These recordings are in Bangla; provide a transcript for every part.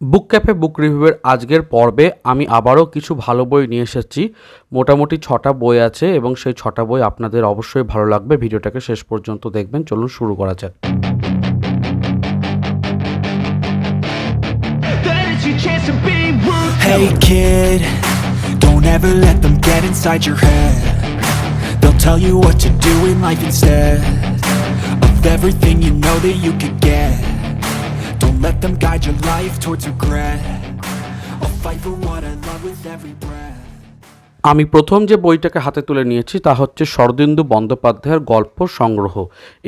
বুক ক্যাফে বুক রিভিউয়ের আজকের পর্বে আমি আবারও কিছু ভালো বই নিয়ে এসেছি মোটামুটি ছটা বই আছে এবং সেই ছটা বই আপনাদের অবশ্যই ভালো লাগবে ভিডিওটাকে শেষ পর্যন্ত দেখবেন চলুন শুরু করা যাক. Hey kid, don't ever let them get inside your head They'll tell you what to do in life instead Of everything you know that you could get Let them guide your life towards regret. I'll fight for what I love with every breath. আমি প্রথম যে বইটাকে হাতে তুলে নিয়েছি, তা হচ্ছে শরদিন্দু বন্দ্যোপাধ্যায়ের গল্প সংগ্রহ।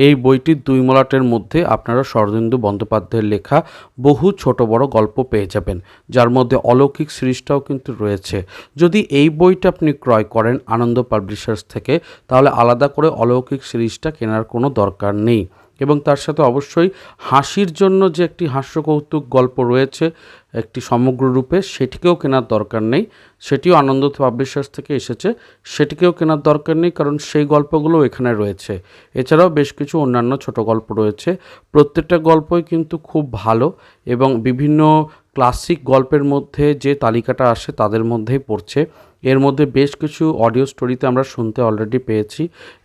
এই বইটির দুই মলাটের মধ্যে আপনারা শরদিন্দু বন্দ্যোপাধ্যায়ের লেখা বহু ছোট বড় গল্প পেয়ে যাবেন, যার মধ্যে অলৌকিক সিরিজটাও কিন্তু রয়েছে। যদি এই বইটা আপনি ক্রয় করেন আনন্দ পাবলিশার্স থেকে, তাহলে আলাদা করে অলৌকিক সিরিজটা কেনার কোনো দরকার নেই। এবং তার সাথে অবশ্যই হাসির জন্য যে একটি হাস্যকৌতুক গল্প রয়েছে, একটি সমগ্র রূপে, সেটিকেও কেনার দরকার নেই। সেটিও আনন্দ পাবলিশার্স থেকে এসেছে। সেটিকেও কেনার দরকার নেই কারণ সেই গল্পগুলো এখানে রয়েছে। এছাড়াও বেশ কিছু অন্যান্য ছোট গল্প রয়েছে। প্রত্যেকটা গল্পই কিন্তু খুব ভালো এবং বিভিন্ন ক্লাসিক গল্পের মধ্যে যে তালিকাটা আসে তাদের মধ্যেই পড়ছে। এর মধ্যে বেশ কিছু অডিও স্টোরিতে আমরা শুনতে অলরেডি পেয়েছি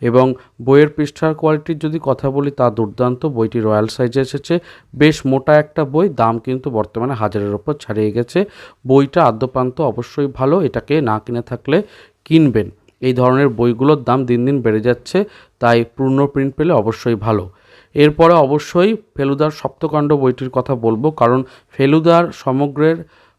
এবং বইয়ের পৃষ্ঠার কোয়ালিটির যদি কথা বলি তা দুর্দান্ত, বইটি রয়্যাল সাইজে এসেছে। বেশ মোটা একটা বই, দাম কিন্তু বর্তমানে হাজারের ওপর ছাড়িয়ে গেছে। বইটা আদ্যপান্ত অবশ্যই ভালো, এটাকে না কিনে থাকলে কিনবেন। এই ধরনের বইগুলোর দাম দিন দিন বেড়ে যাচ্ছে, তাই পূর্ণ প্রিন্ট পেলে অবশ্যই ভালো। এরপরে অবশ্যই ফেলুদার সপ্তকাণ্ড বইটির কথা বলব, কারণ ফেলুদার সমগ্রের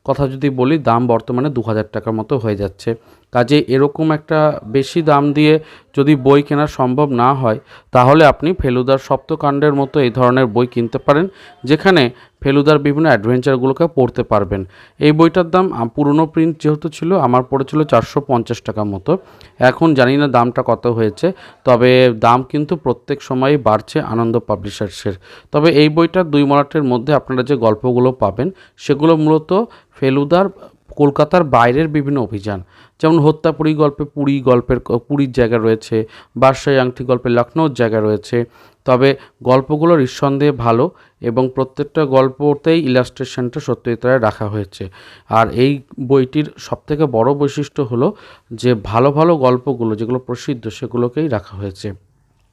কথা যদি বলি, দাম বর্তমানে দু হাজার টাকার মতো হয়ে যাচ্ছে। কাজে এরকম একটা বেশি দাম দিয়ে যদি বই কেনা সম্ভব না হয়, তাহলে আপনি ফেলুদার সপ্তকাণ্ডের মতো এই ধরনের বই কিনতে পারেন, যেখানে ফেলুদার বিভিন্ন অ্যাডভেঞ্চারগুলোকে পড়তে পারবেন। এই বইটার দাম পুরনো প্রিন্ট যেহেতু ছিল, আমার পড়েছিল চারশো পঞ্চাশ টাকা মতো। এখন জানি না দামটা কত হয়েছে, তবে দাম কিন্তু প্রত্যেক সময়ই বাড়ছে আনন্দ পাবলিশার্সের। তবে এই বইটার দুই মলাটের মধ্যে আপনারা যে গল্পগুলো পাবেন, সেগুলো মূলত ফেলুদার, কলকাতার বাইরের বিভিন্ন অভিযান। যেমন হত্যাপুরী গল্পে পুরী গল্পের, পুরীর জায়গা রয়েছে, বাদশাহী আংটি গল্পে লখনৌর জায়গা রয়েছে তবে গল্পগুলো নিঃসন্দেহে ভালো এবং প্রত্যেকটা গল্পতেই ইলাস্ট্রেশনটা সত্যিতায় রাখা হয়েছে। আর এই বইটির সবথেকে বড় বৈশিষ্ট্য হলো যে ভালো ভালো গল্পগুলো, যেগুলো প্রসিদ্ধ, সেগুলোকেই রাখা হয়েছে।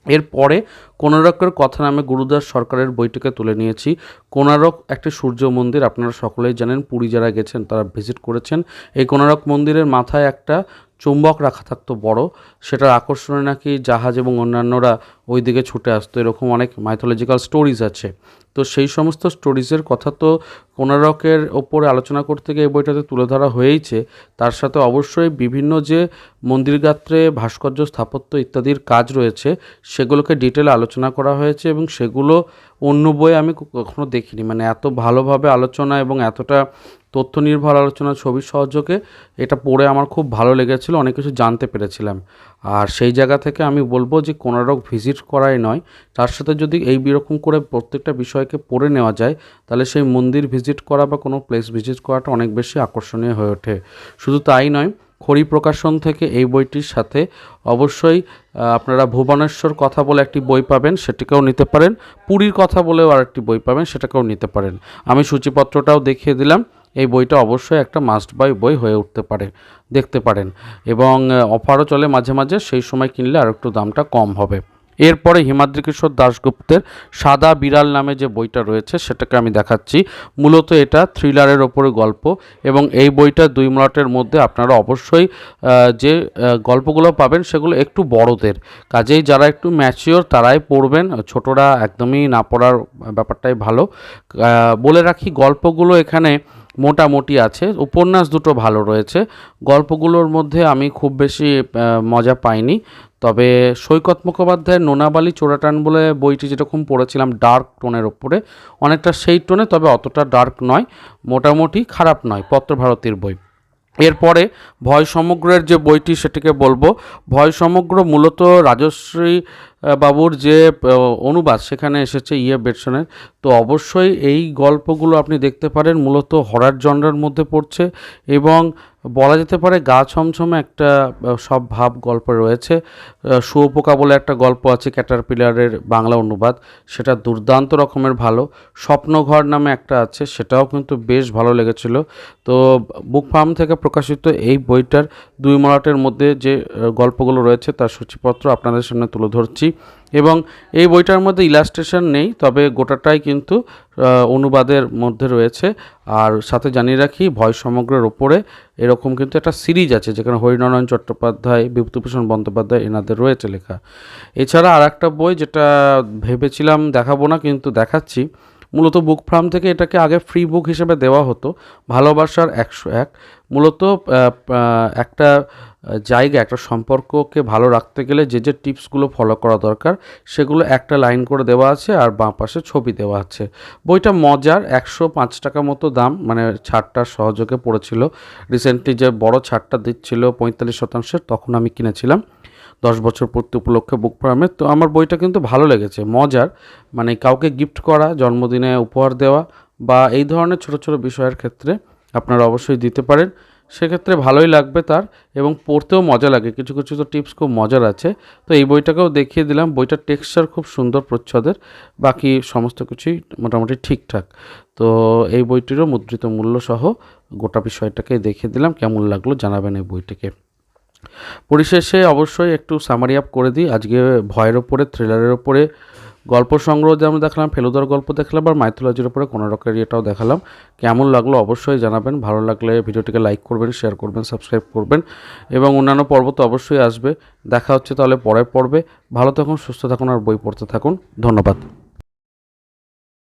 এরপরে কোনারকের কথা নামে গুরুদাস সরকারের বইটিকে তুলে নিয়েছি। কোনারক একটি সূর্য মন্দির, আপনারা সকলেই জানেন, পুরী যারা গেছেন তারা ভিজিট করেছেন। এই কোনারক মন্দিরের মাথায় একটা চুম্বক রাখা থাকতো বড়, সেটার আকর্ষণে নাকি জাহাজ এবং অন্যান্যরা ওই দিকে ছুটে আসতো, এরকম অনেক মাইথোলজিক্যাল স্টোরিজ আছে। তো সেই সমস্ত স্টোরিজের কথা তো কোনারকের ওপরে আলোচনা করতে গিয়ে এই বইটাতে তুলে ধরা হয়েইছে। তার সাথে অবশ্যই বিভিন্ন যে মন্দির গাত্রে ভাস্কর্য স্থাপত্য ইত্যাদির কাজ রয়েছে, সেগুলোকে ডিটেলে আলোচনা করা হয়েছে এবং সেগুলো অন্য বই আমি কখনো দেখিনি। মানে এত ভালোভাবে আলোচনা এবং এতটা তথ্য নির্ভর আলোচনা ছবি সহযোগে এটা পড়ে আমার খুব ভালো লেগেছিল, অনেক কিছু জানতে পেরেছিলাম। আর সেই জায়গা থেকে আমি বলব যে কোনারক ভিজিট করাই নয়, তার সাথে যদি এই বিরকম করে প্রত্যেকটা বিষয়কে পড়ে নেওয়া যায়, তাহলে সেই মন্দির ভিজিট করা বা কোনো প্লেস ভিজিট করাটা অনেক বেশি আকর্ষণীয় হয়ে ওঠে। শুধু তাই নয়, খড়ি প্রকাশন থেকে এই বইটির সাথে অবশ্যই আপনারা ভুবনেশ্বর কথা বলে একটি বই পাবেন, সেটিকেও নিতে পারেন। পুরীর কথা বলেও আরেকটি বই পাবেন, সেটাকেও নিতে পারেন। আমি সূচিপত্রটাও দেখিয়ে দিলাম। এই বইটা অবশ্যই একটা মাস্ট বাই বই হয়ে উঠতে পারে, দেখতে পারেন। এবং অফারও চলে মাঝে মাঝে, সেই সময় কিনলে আর একটু দামটা কম হবে। এরপরে হিমাদ্রি কিশোর দাশগুপ্তের সাদা বিড়াল নামে যে বইটা রয়েছে, সেটাকে আমি দেখাচ্ছি। মূলত এটা থ্রিলারের ওপরে গল্প এবং এই বইটা দুই মলাটের মধ্যে আপনারা অবশ্যই যে গল্পগুলো পাবেন সেগুলো একটু বড়দের। কাজেই যারা একটু ম্যাচিওর তারাই পড়বেন। ছোটরা একদমই না পড়ার ব্যাপারটাই ভালো। বলে রাখি গল্পগুলো এখানে মোটামুটি আছে। উপন্যাস দুটো ভালো রয়েছে। গল্পগুলোর মধ্যে আমি খুব বেশি মজা পাইনি। তবে সৈকত মুখোপাধ্যায়ের নোনাবালি চোরাটান বলে বইটি যেরকম পড়েছিলাম, ডার্ক টোনের ওপরে, অনেকটা সেই টোনে, তবে অতটা ডার্ক নয়, মোটামুটি খারাপ নয়, পত্রভারতীর বই। এরপরে ভয় সমগ্রের যে বইটি, সেটিকে বলব। ভয় সমগ্র মূলত রাজশ্রী বাবুর যে অনুবাদ, সেখানে এসেছে ইয়ে বেটসনের তো অবশ্যই এই গল্পগুলো আপনি দেখতে পারেন, মূলত হরার জনরার মধ্যে পড়ছে এবং বলা যেতে পারে গা ছমছমে একটা সব ভাব গল্প রয়েছে। শুয়োপোকা বলে একটা গল্প আছে, ক্যাটারপিলারের বাংলা অনুবাদ। সেটা দুর্দান্ত রকমের ভালো। স্বপ্নঘর নামে একটা আছে, সেটাও কিন্তু বেশ ভালো লেগেছিল। তো বুক ফার্ম থেকে প্রকাশিত এই বইটার দুই মলাটের মধ্যে যে গল্পগুলো রয়েছে, তার সূচিপত্র আপনাদের সামনে তুলে ধরছি। এবং এই বইটার মধ্যে ইলাস্ট্রেশন নেই, তবে গোটাটাই কিন্তু অনুবাদের মধ্যে রয়েছে। আর সাথে জানিয়ে রাখি, ভয় সমগ্রের ওপরে এরকম কিন্তু একটা সিরিজ আছে, যেখানে হরিনারায়ণ চট্টোপাধ্যায়, বিভূতিভূষণ বন্দ্যোপাধ্যায় এনাদের রয়েছে লেখা। এছাড়া আর একটা বই যেটা ভেবেছিলাম দেখাবো না, কিন্তু দেখাচ্ছি মূলত বুক ফার্ম থেকে এটাকে আগে ফ্রি বুক হিসেবে দেওয়া হতো। ভালোবাসার একশো এক। মূলত একটা জায়গা, একটা সম্পর্ককে ভালো রাখতে গেলে যে যে টিপসগুলো ফলো করা দরকার, সেগুলো একটা লাইন করে দেওয়া আছে আর বাঁ পাশে ছবি দেওয়া আছে। বইটা মজার, একশো পাঁচ টাকা মতো দাম মানে ছাড়টা সহযোগে পড়েছিল। রিসেন্টলি যে বড় ছাড়টা দিচ্ছিল পঁয়তাল্লিশ শতাংশের, তখন আমি কিনেছিলাম। দশ বছর পূর্তি উপলক্ষে বুক ফার্মে তো আমার বইটা কিন্তু ভালো লেগেছে, মজার। মানে কাউকে গিফট করা, জন্মদিনে উপহার দেওয়া বা এই ধরনের ছোট ছোট বিষয়ের ক্ষেত্রে আপনারা অবশ্যই দিতে পারেন। সেক্ষেত্রে ভালোই লাগবে তার এবং পড়তেও মজা লাগে। কিছু কিছু তো টিপস খুব মজার আছে। তো এই বইটাকেও দেখিয়ে দিলাম। বইটার টেক্সচার খুব সুন্দর, প্রচ্ছদের। বাকি সমস্ত কিছুই মোটামুটি ঠিকঠাক। তো এই বইটিরও মুদ্রিত মূল্য সহ গোটা বিষয়টাকে দেখিয়ে দিলাম। কেমন লাগল জানাবেন এই বইটিকে। পরিশেষে অবশ্যই একটু সামারি আপ করে দিই। আজকে ভয়ের ওপরে থ্রিলারের ওপরে গল্প সংগ্রহ যেমন দেখালাম, ফেলুদার গল্প দেখালাম আর মাইথোলজির উপরে কোনো রকের এটাও দেখালাম। কেমন লাগল অবশ্যই জানাবেন। ভালো লাগলে ভিডিওটিকে লাইক করবেন শেয়ার করবেন সাবস্ক্রাইব করবেন এবং অন্যান্য পর্ব তো অবশ্যই আসবে। দেখা হচ্ছে তাহলে পরের পর্বে। ভালো থাকুন, সুস্থ থাকুন আর বই পড়তে থাকুন। ধন্যবাদ।